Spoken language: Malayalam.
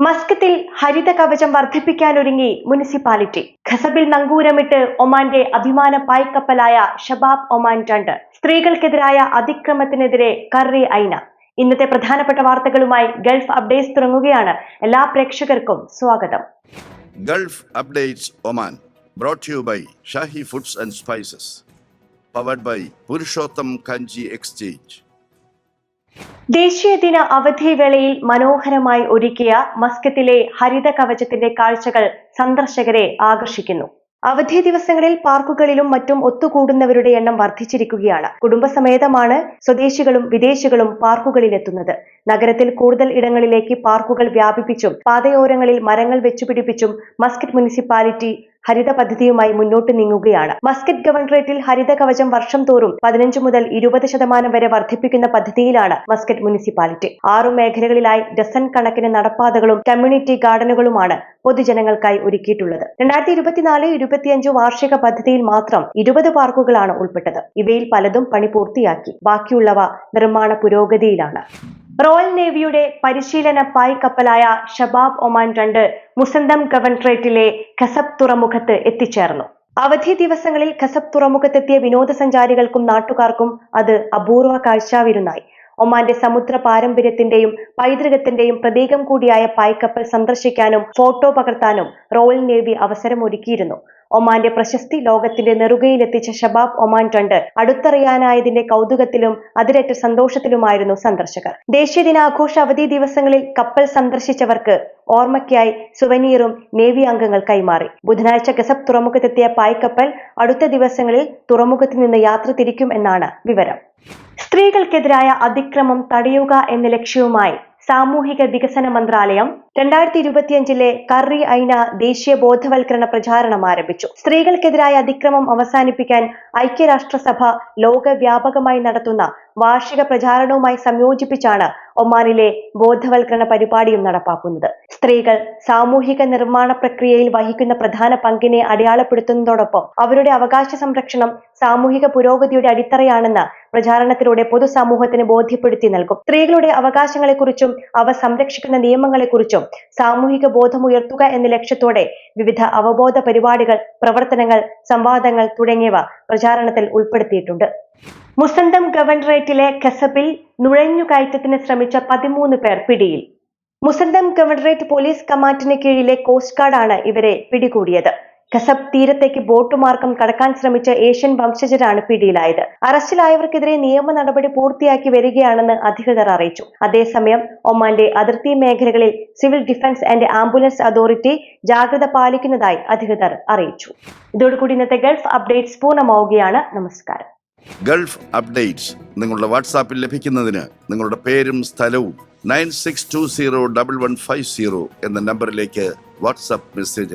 മസ്കത്തിൽ ഹരിത കവചം വർദ്ധിപ്പിക്കാനൊരുങ്ങി മുനിസിപ്പാലിറ്റി. ഖസബിൽ നങ്കൂരമിട്ട് ഒമാന്റെ അഭിമാന പായ്ക്കപ്പലായ ഷബാബ് ഒമാൻ രണ്ട്. സ്ത്രീകൾക്കെതിരായ അതിക്രമത്തിനെതിരെ കറി ഐന. ഇന്നത്തെ പ്രധാനപ്പെട്ട വാർത്തകളുമായി ഗൾഫ് അപ്ഡേറ്റ്സ് തുടങ്ങുകയാണ്. എല്ലാ പ്രേക്ഷകർക്കും സ്വാഗതം. Gulf updates Oman brought you by Shahi foods and spices. Powered by Purushottam Kanji Kanji Exchange. ദേശീയ ദിന അവധി വേളയിൽ മനോഹരമായി ഒരുക്കിയ മസ്കത്തിലെ ഹരിത കവചത്തിന്റെ കാഴ്ചകൾ സന്ദർശകരെ ആകർഷിക്കുന്നു അവധി ദിവസങ്ങളിൽ പാർക്കുകളിലും മറ്റും ഒത്തുകൂടുന്നവരുടെ എണ്ണം വർദ്ധിച്ചിരിക്കുകയാണ് കുടുംബസമേതമാണ് സ്വദേശികളും വിദേശികളും പാർക്കുകളിലെത്തുന്നത് നഗരത്തിൽ കൂടുതൽ ഇടങ്ങളിലേക്ക് പാർക്കുകൾ വ്യാപിപ്പിച്ചും പാതയോരങ്ങളിൽ മരങ്ങൾ വെച്ചുപിടിപ്പിച്ചും മസ്കറ്റ് മുനിസിപ്പാലിറ്റി ഹരിത പദ്ധതിയുമായി മുന്നോട്ട് നീങ്ങുകയാണ്. മസ്കറ്റ് ഗവർണറേറ്റിൽ ഹരിത കവചം വർഷം തോറും പതിനഞ്ച് മുതൽ ഇരുപത് ശതമാനം വരെ വർദ്ധിപ്പിക്കുന്ന പദ്ധതിയിലാണ് മസ്കറ്റ് മുനിസിപ്പാലിറ്റി. ആറു മേഖലകളിലായി ഡസൻ കണക്കിന് നടപ്പാതകളും കമ്മ്യൂണിറ്റി ഗാർഡനുകളുമാണ് പൊതുജനങ്ങൾക്കായി ഒരുക്കിയിട്ടുള്ളത്. രണ്ടായിരത്തി ഇരുപത്തിനാല് ഇരുപത്തിയഞ്ച് വാർഷിക പദ്ധതിയിൽ മാത്രം ഇരുപത് പാർക്കുകളാണ് ഉൾപ്പെട്ടത്. ഇവയിൽ പലതും പണി പൂർത്തിയാക്കി. ബാക്കിയുള്ളവ നിർമ്മാണ പുരോഗതിയിലാണ്. റോയൽ നേവിയുടെ പരിശീലന പായ് കപ്പലായ ഷബാബ് ഒമാൻ രണ്ട് മുസന്തം ഗവൺട്രേറ്റിലെ ഖസബ് തുറമുഖത്ത് എത്തിച്ചേർന്നു. അവധി ദിവസങ്ങളിൽ ഖസബ് തുറമുഖത്തെത്തിയ വിനോദസഞ്ചാരികൾക്കും നാട്ടുകാർക്കും അത് അപൂർവ കാഴ്ചാവിരുന്നായി. ഒമാന്റെ സമുദ്ര പാരമ്പര്യത്തിന്റെയും പൈതൃകത്തിന്റെയും പ്രതീകം കൂടിയായ പായ്ക്കപ്പൽ സന്ദർശിക്കാനും ഫോട്ടോ പകർത്താനും റോയൽ നേവി അവസരമൊരുക്കിയിരുന്നു. ഒമാന്റെ പ്രശസ്തി ലോകത്തിന്റെ നെറുകയിലെത്തിച്ച ഷബാബ് ഒമാൻ ട്രണ്ട് അടുത്തറിയാനായതിന്റെ കൗതുകത്തിലും അതിരറ്റ സന്തോഷത്തിലുമായിരുന്നു സന്ദർശകർ. ദേശീയ ദിനാഘോഷ അവധി ദിവസങ്ങളിൽ കപ്പൽ സന്ദർശിച്ചവർക്ക് ഓർമ്മയ്ക്കായി സുവനീറും നേവി അംഗങ്ങൾ കൈമാറി. ബുധനാഴ്ച ഗസബ് തുറമുഖത്തെത്തിയ പായ്ക്കപ്പൽ അടുത്ത ദിവസങ്ങളിൽ തുറമുഖത്ത് നിന്ന് യാത്ര തിരിക്കും എന്നാണ് വിവരം. സ്ത്രീകൾക്കെതിരായ അതിക്രമം തടയുക എന്ന ലക്ഷ്യവുമായി സാമൂഹിക വികസന മന്ത്രാലയം രണ്ടായിരത്തി ഇരുപത്തിയഞ്ചിലെ കറി ഐന ദേശീയ ബോധവൽക്കരണ പ്രചാരണം ആരംഭിച്ചു. സ്ത്രീകൾക്കെതിരായ അതിക്രമം അവസാനിപ്പിക്കാൻ ഐക്യരാഷ്ട്രസഭ ലോകവ്യാപകമായി നടത്തുന്ന വാർഷിക പ്രചാരണവുമായി സംയോജിപ്പിച്ചാണ് ഒമാനിലെ ബോധവൽക്കരണ പരിപാടിയും നടപ്പാക്കുന്നത്. സ്ത്രീകൾ സാമൂഹിക നിർമ്മാണ പ്രക്രിയയിൽ വഹിക്കുന്ന പ്രധാന പങ്കിനെ അടയാളപ്പെടുത്തുന്നതോടൊപ്പം അവരുടെ അവകാശ സംരക്ഷണം സാമൂഹിക പുരോഗതിയുടെ അടിത്തറയാണെന്ന് പ്രചാരണത്തിലൂടെ പൊതുസമൂഹത്തിന് ബോധ്യപ്പെടുത്തി നൽകും. സ്ത്രീകളുടെ അവകാശങ്ങളെക്കുറിച്ചും അവ സംരക്ഷിക്കുന്ന നിയമങ്ങളെക്കുറിച്ചും സാമൂഹിക ബോധമുയർത്തുക എന്ന ലക്ഷ്യത്തോടെ വിവിധ അവബോധ പരിപാടികൾ പ്രവർത്തനങ്ങൾ സംവാദങ്ങൾ തുടങ്ങിയവ പ്രചാരണത്തിൽ ഉൾപ്പെടുത്തിയിട്ടുണ്ട്. മുസന്തം ഗവർണറേറ്റിലെ കസബിൽ നുഴഞ്ഞുകയറ്റത്തിന് ശ്രമിച്ച പതിമൂന്ന് പേർ പിടിയിൽ. മുസന്തം ഗവർണറേറ്റ് പോലീസ് കമാൻഡിന് കീഴിലെ കോസ്റ്റ് ഗാർഡാണ് ഇവരെ പിടികൂടിയത്. ഖസബ് തീരത്തേക്ക് ബോട്ട് മാർഗം കടക്കാൻ ശ്രമിച്ച ഏഷ്യൻ വംശജരാണ് പിടിയിലായത്. അറസ്റ്റിലായവർക്കെതിരെ നിയമ നടപടി പൂർത്തിയാക്കി വരികയാണെന്ന് അധികൃതർ അറിയിച്ചു. അതേസമയം ഒമാന്റെ അതിർത്തി മേഖലകളിൽ civil defence and ambulance authority ജാഗ്രത പാലിക്കുന്നതായി അധികൃതർ അറിയിച്ചു. ഇതോടുകൂടി ഇന്നത്തെ ഗൾഫ് അപ്ഡേറ്റ്സ് പൂർണമാവുകയാണ്. നമസ്കാരം. ഗൾഫ് അപ്ഡേറ്റ്സ് നിങ്ങളുടെ വാട്സാപ്പിൽ ലഭിക്കുന്നതിന് നിങ്ങളുടെ പേരും സ്ഥലവും nine six two zero double one five zero എന്ന നമ്പറിലേക്ക് WhatsApp message